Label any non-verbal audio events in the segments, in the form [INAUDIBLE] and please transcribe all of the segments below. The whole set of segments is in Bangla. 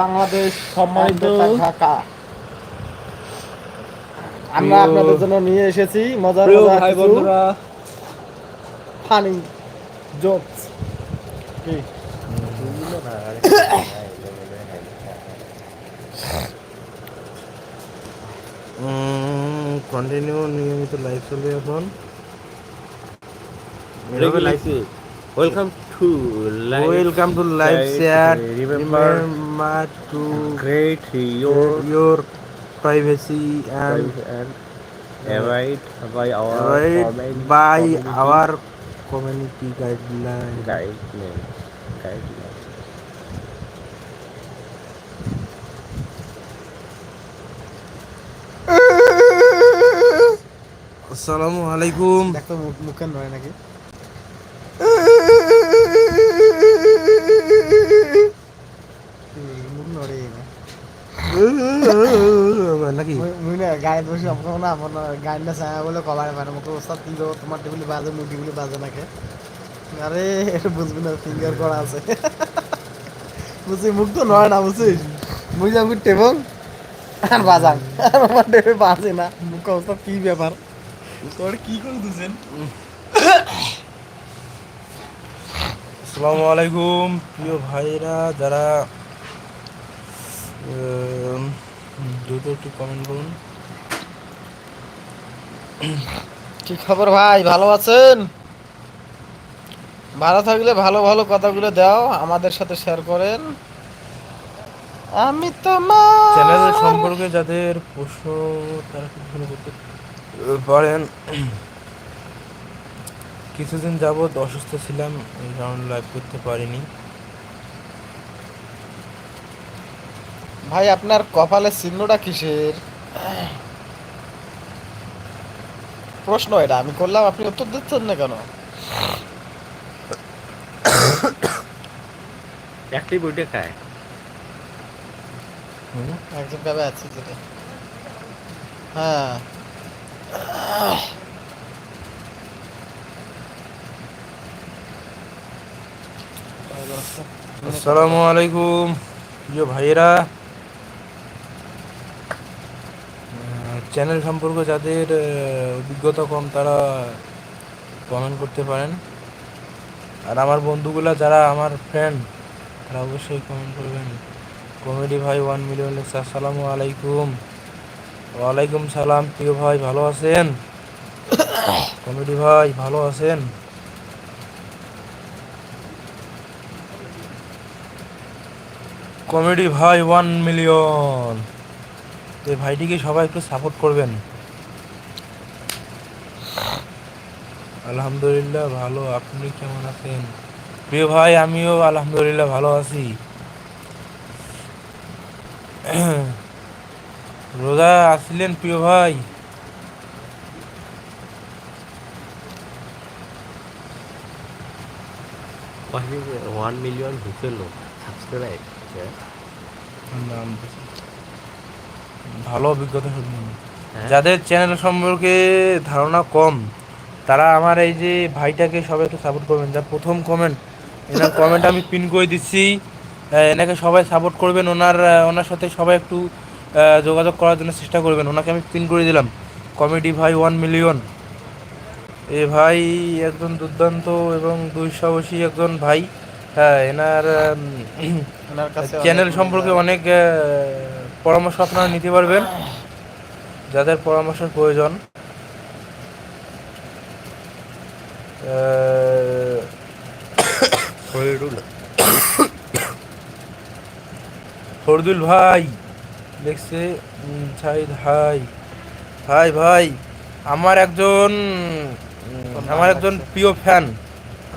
বাংলাদেশ সম্মানিত ঢাকা। আমরা আপনাদের জন্য নিয়ে এসেছি মজার মজার ভাই কিছু বন্ধুরা ফানি জোকস। কন্টিনিউ নিয়মিত লাইভ চলবে এখন। Welcome to welcome to live chat remember remember to great your your privacy and and abide by our right comment by community our community guideline guideline guideline আসসালামু আলাইকুম দেখো মুখে নয় নাকি বসে আপনার না বলে মানে ওস্তাদ তোমার টেবিলে বাজে মুখ বাজে নাকি আরে এটা বুঝবি না ফিঙ্গার করা আছে। বুঝছি মুখ তো নয় না বুঝছিস মুই যাব টেবল। আর বাজান আর আমার টেবিলে বাজে না। মুখ অবস্থা কি ব্যাপার তোর কি করে দিছেন আসসালামু আলাইকুম প্রিয় ভাইরা যারা দ্রুত একটু কমেন্ট করুন কি খবর ভাই? ভালো আছেন? ভালো থাকলে ভালো ভালো কথাগুলো দাও আমাদের সাথে শেয়ার করেন। আমি তোমার চ্যানেল সম্পর্কে যাদের প্রশ্ন তারা কিছু করতে পারেন। কিছুদিন যাবৎ অসুস্থ ছিলাম এই কারণে লাইভ করতে পারিনি। ভাই আপনার কপালের চিহ্নটা কিসের? প্রশ্ন এটা আমি করলাম আপনি উত্তর দিচ্ছেন না কেন? একটাই বইটা খায়। একজন ভাবে আছে যেটা। হ্যাঁ। আসসালামু আলাইকুম প্রিয় ভাইয়েরা। চ্যানেল সম্পর্কে যাদের অভিজ্ঞতা কম, তারা কমেন্ট করতে পারেন। আর আমার বন্ধুগুলা যারা আমার ফ্রেন্ড তারা অবশ্যই কমেন্ট করবেন। কমেডি ভাই ওয়ান মিলিয়ন লেখছে আসসালামু আলাইকুম। ওয়ালাইকুম সালাম, প্রিয় ভাই, ভালো আছেন? কমেডি ভাই, ভালো আছেন? কমেডি ভাই ওয়ান মিলিয়ন এই ভাইটিকে সবাই একটু সাপোর্ট করবেন। আলহামদুলিল্লাহ ভালো। আপনি কেমন আছেন? প্রিয় ভাই আমিও আলহামদুলিল্লাহ ভালো আছি। [CLEARS THROAT] রোজা আসলেন প্রিয় ভাই। ওয়ান মিলিয়ন ঢুকেল সাবস্ক্রাইব নাম দিছি। ভালো অভিজ্ঞতা শুনুন হ্যাঁ। যাদের চ্যানেল সম্পর্কে ধারণা কম তারা আমার এই যে ভাইটাকে সবাই একটু সাপোর্ট করবেন। যার প্রথম কমেন্ট এনার কমেন্ট আমি পিন করে দিচ্ছি। এনাকে সবাই সাপোর্ট করবেন। ওনার ওনার সাথে সবাই একটু যোগাযোগ করার জন্য চেষ্টা করবেন। ওনাকে আমি পিন করে দিলাম। কমেডি ভাই ওয়ান মিলিয়ন এ ভাই একজন দুর্দান্ত এবং দুঃসাহসী একজন ভাই। হ্যাঁ এনার চ্যানেল সম্পর্কে অনেক পরামর্শ আপনারা নিতে পারবেন। যাদের পরামর্শের প্রয়োজন ফরদুল ভাই দেখছে উম, সাইদ ভাই ভাই ভাই আমার একজন আমার একজন প্রিয় ফ্যান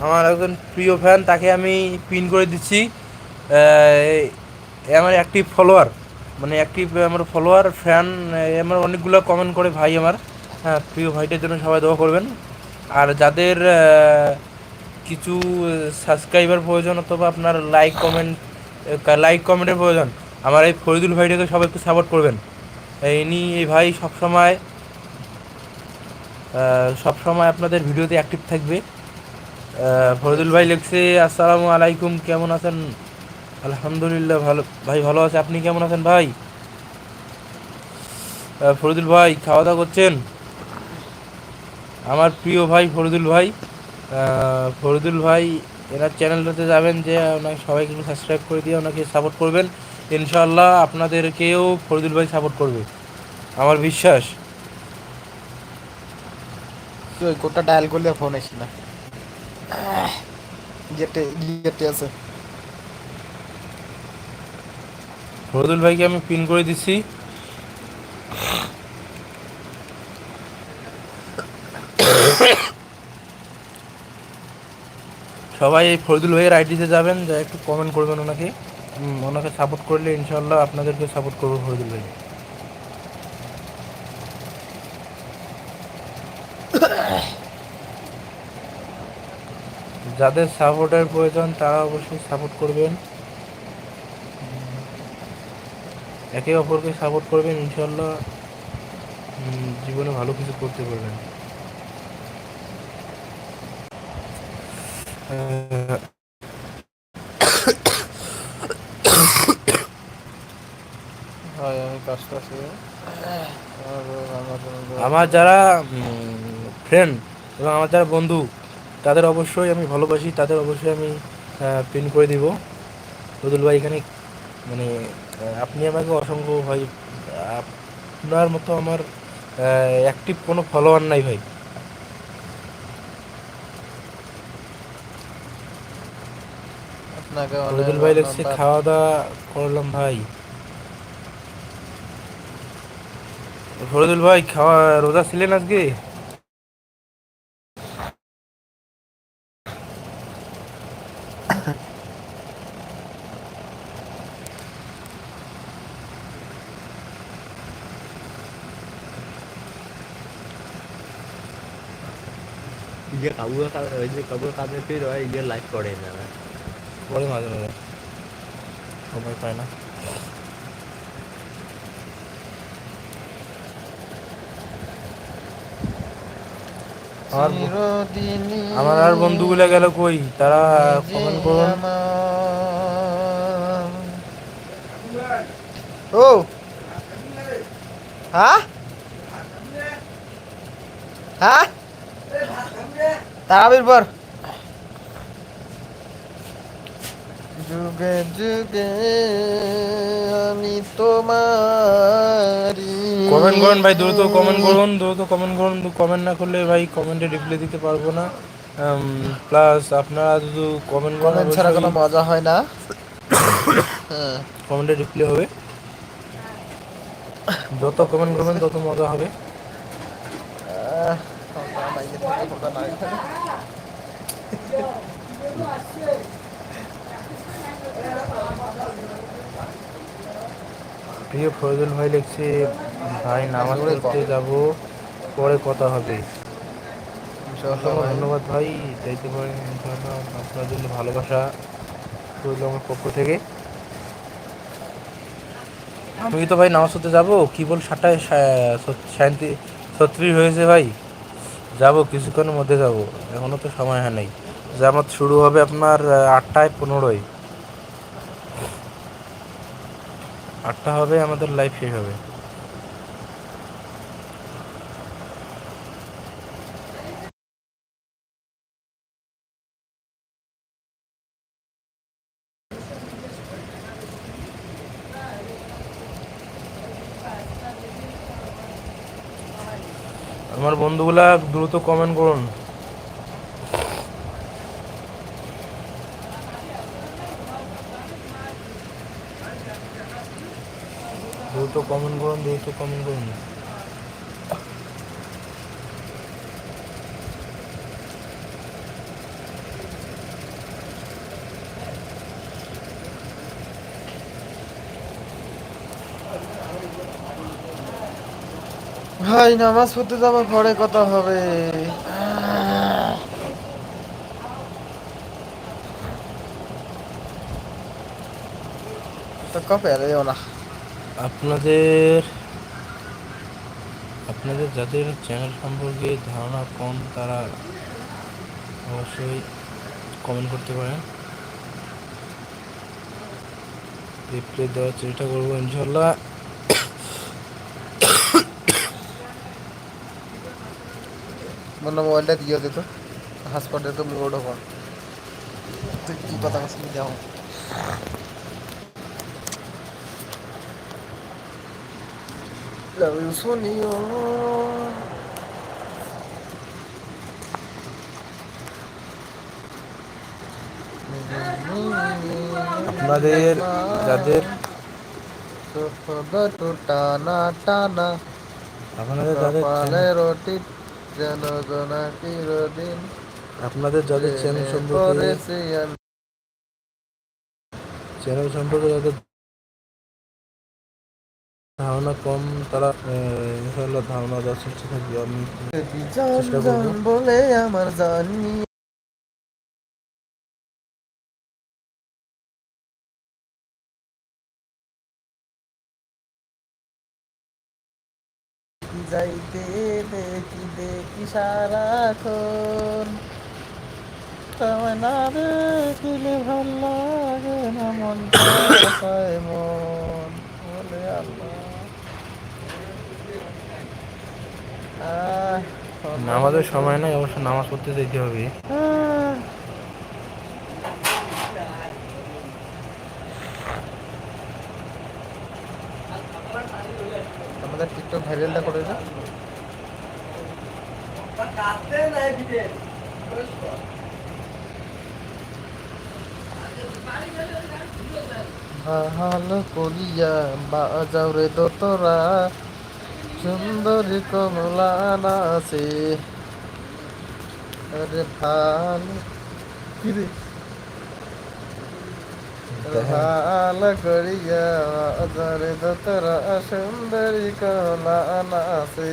আমার একজন প্রিয় ফ্যান তাকে আমি পিন করে দিচ্ছি আমার অ্যাক্টিভ ফলোয়ার মানে অ্যাক্টিভ আমার ফলোয়ার ফ্যান আমার অনেকগুলো কমেন্ট করে ভাই আমার। হ্যাঁ প্রিয় ভাইটার জন্য সবাই দোয়া করবেন। আর যাদের কিছু সাবস্ক্রাইবার প্রয়োজন অথবা আপনার লাইক কমেন্ট লাইক কমেন্টের প্রয়োজন, আমার এই ফরিদুল ভাইটাকে সবাই একটু সাপোর্ট করবেন। ইনি এই ভাই সবসময় সবসময় আপনাদের ভিডিওতে অ্যাক্টিভ থাকবে। ফরিদুল ভাই লিখছে, আসসালামু আলাইকুম, কেমন আছেন? আলহামদুলিল্লাহ, ভালো। ভাই, ভালো আছে? আপনি কেমন আছেন ভাই? ফরিদুল ভাই খাওয়া দাওয়া করছেন? আমার প্রিয় ভাই ফরিদুল ভাই ফরিদুল ভাই, এনার চ্যানেলটাতে যাবেন যে ওনাকে সবাইকে সাবস্ক্রাইব করে দিয়ে ওনাকে সাপোর্ট করবেন। ইনশাআল্লাহ আপনাদেরকেও ফরিদুল ভাই সাপোর্ট করবে। আমার বিশ্বাস। কোডটা ডায়াল করলে ফোন আসি না। গেটে আছে। ফরিদুল ভাইকে আমি পিন করে দিচ্ছি সবাই এই ফরিদুল ভাইয়ের আইডিতে যাবেন, যা একটু কমেন্ট করবেন ওনাকে। ওনাকে সাপোর্ট করলে ইনশাল্লাহ আপনাদেরকে সাপোর্ট করব ফরিদুল ভাই। যাদের সাপোর্টের প্রয়োজন, তারা অবশ্যই সাপোর্ট করবেন। একে অপরকে সাপোর্ট করবেন ইনশাল্লাহ জীবনে ভালো কিছু করতে পারবেন। আমার যারা ফ্রেন্ড এবং আমার যারা বন্ধু তাদের অবশ্যই আমি ভালোবাসি তাদের অবশ্যই আমি পিন করে দিব। রদুল ভাই এখানে মানে আপনি আমাকে অসংখ্য ভাই আপনার মতো আমার অ্যাক্টিভ কোনো ফলোয়ার নাই ভাই। আপনাকে ভাই লেগছে খাওয়া দাওয়া করলাম ভাই। ফরদুল ভাই খাওয়া রোজা ছিলেন আজকে? কাজ ওই যে ফির হয় ইয়ে করে পরে মাঝে মাঝে। সময় পায় না। আমার আর বন্ধুগুলো গেল কই? তারা কমেন্ট করুন। ও! হ্যাঁ? হ্যাঁ? তারাবির পর। যুগে যুগে আমি তোমারি কমেন্ট করুন ভাই দ্রুত কমেন্ট করুন দ্রুত কমেন্ট করুন। কমেন্ট না করলে ভাই কমেন্টে রিপ্লাই দিতে পারব না। প্লাস আপনারা যদি কমেন্ট করেন ছাড়া কোনো মজা হয় না। হ্যাঁ [COUGHS] কমেন্টে রিপ্লাই হবে। যত কমেন্ট করবেন তত মজা হবে। আহ, ফোনটা বাইরে থেকে ফোনটা না এখানে। প্রিয় ফজল ভাই লিখছে ভাই নামাজ। পড়তে যাব পরে কথা হবে। ধন্যবাদ ভাই যাইতে পারেন আপনার জন্য ভালোবাসা রইল আমার পক্ষ থেকে আমি তো ভাই নামাজ পড়তে যাব কি বল সাতটায় ছত্রিশ হয়েছে ভাই যাব, কিছুক্ষণের মধ্যে যাব। এখনও তো সময় হয় নাই। জামাত শুরু হবে আপনার আটটায় পনেরোই আটটা হবে, আমাদের লাইফ শেষ হবে। আমার বন্ধুগুলা দ্রুত কমেন্ট করুন। দ্রুত কমেন্ট করুন দ্রুত কমেন্ট করুন। ভাই, নামাজ পড়তে যাব পরে কথা হবে। না আপনাদের আপনাদের যাদের চ্যানেল সম্পর্কে ধারণা কম, তারা অবশ্যই কমেন্ট করতে পারেন। রিপ্লাই দেওয়ার চেষ্টা করব ইনশাল্লাহ বললাম মোবাইলটা দিয়ে দিত হটস্পট দিত ওটা কর তুই কি কথা বলছিলি যাও Love you, Sonio. আপনাদের যাদের টানা টানা আপনাদের যাদের কপালে যেন জনা চিরদিন আপনাদের যাদের চ্যানেল সম্পর্কে চ্যানেল সম্পর্কে যাদের ধারণা কম তারা ইনশাআল্লাহ ধারণা দেওয়ার চেষ্টা থাকবে। আমি। বলে আমার জানি। সারাক্ষণ। তোমায় না দেখিলে ভালো লাগে না মন মন। বলে আল্লাহ। নামাজের সময় নাই অবশ্য নামাজ পড়তে যেতে হবে। আমাদের টিকটক ভাইরালটা করে হাল করিয়া বাজাও রে দোতরা। সুন্দরী কমলা নাচে। আরে ভালো কি রে? ভালো করিয়া বাজারে দোতরা সুন্দরী কমলা নাচে।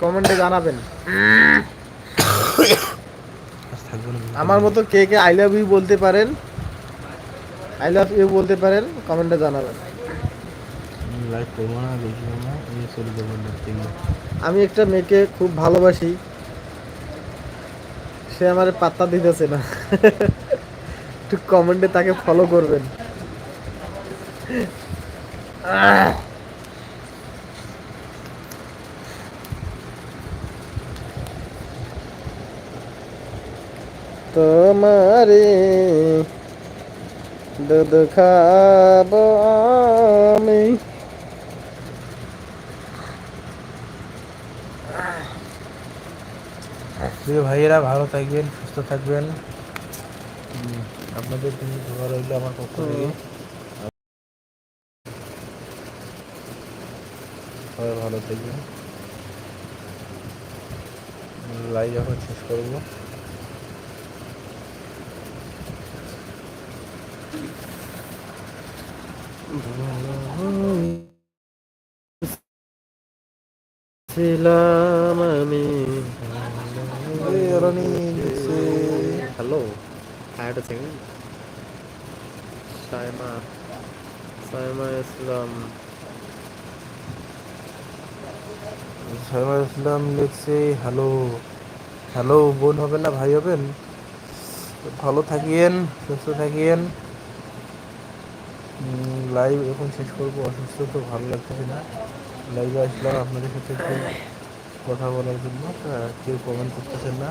কমেন্টে জানাবেন। আমার মতো কে কে আই লাভ ইউ বলতে পারেন আই লাভ ইউ বলতে পারেন, কমেন্টে জানাবেন। আমি একটা মেয়েকে খুব ভালোবাসি। সে আমার পাত্তা দিতেছে না। একটু কমেন্টে তাকে ফলো করবেন। তোমারে দুধ খাব আমি। ভাইয়েরা ভালো থাকবেন সুস্থ থাকবেন। আপনাদের জন্য দোয়া রইল আমার পক্ষ থেকে। সবাই ভালো থাকবেন। লাইভ এখন শেষ করব। ছিলাম আমি হ্যালো হ্যালো হাই একটা সেকেন্ড সাইমা সাইমা ইসলাম সাইমা ইসলাম লিখছে হ্যালো হ্যালো বোন হবেন না ভাই হবেন? ভালো থাকিয়েন সুস্থ থাকিয়েন। লাইভ এখন শেষ করব, অসুস্থ তো ভালো লাগতেছে না। লাইভে আসলাম আপনাদের সাথে কথা বলার জন্য কেউ কমেন্ট করতেছেন না।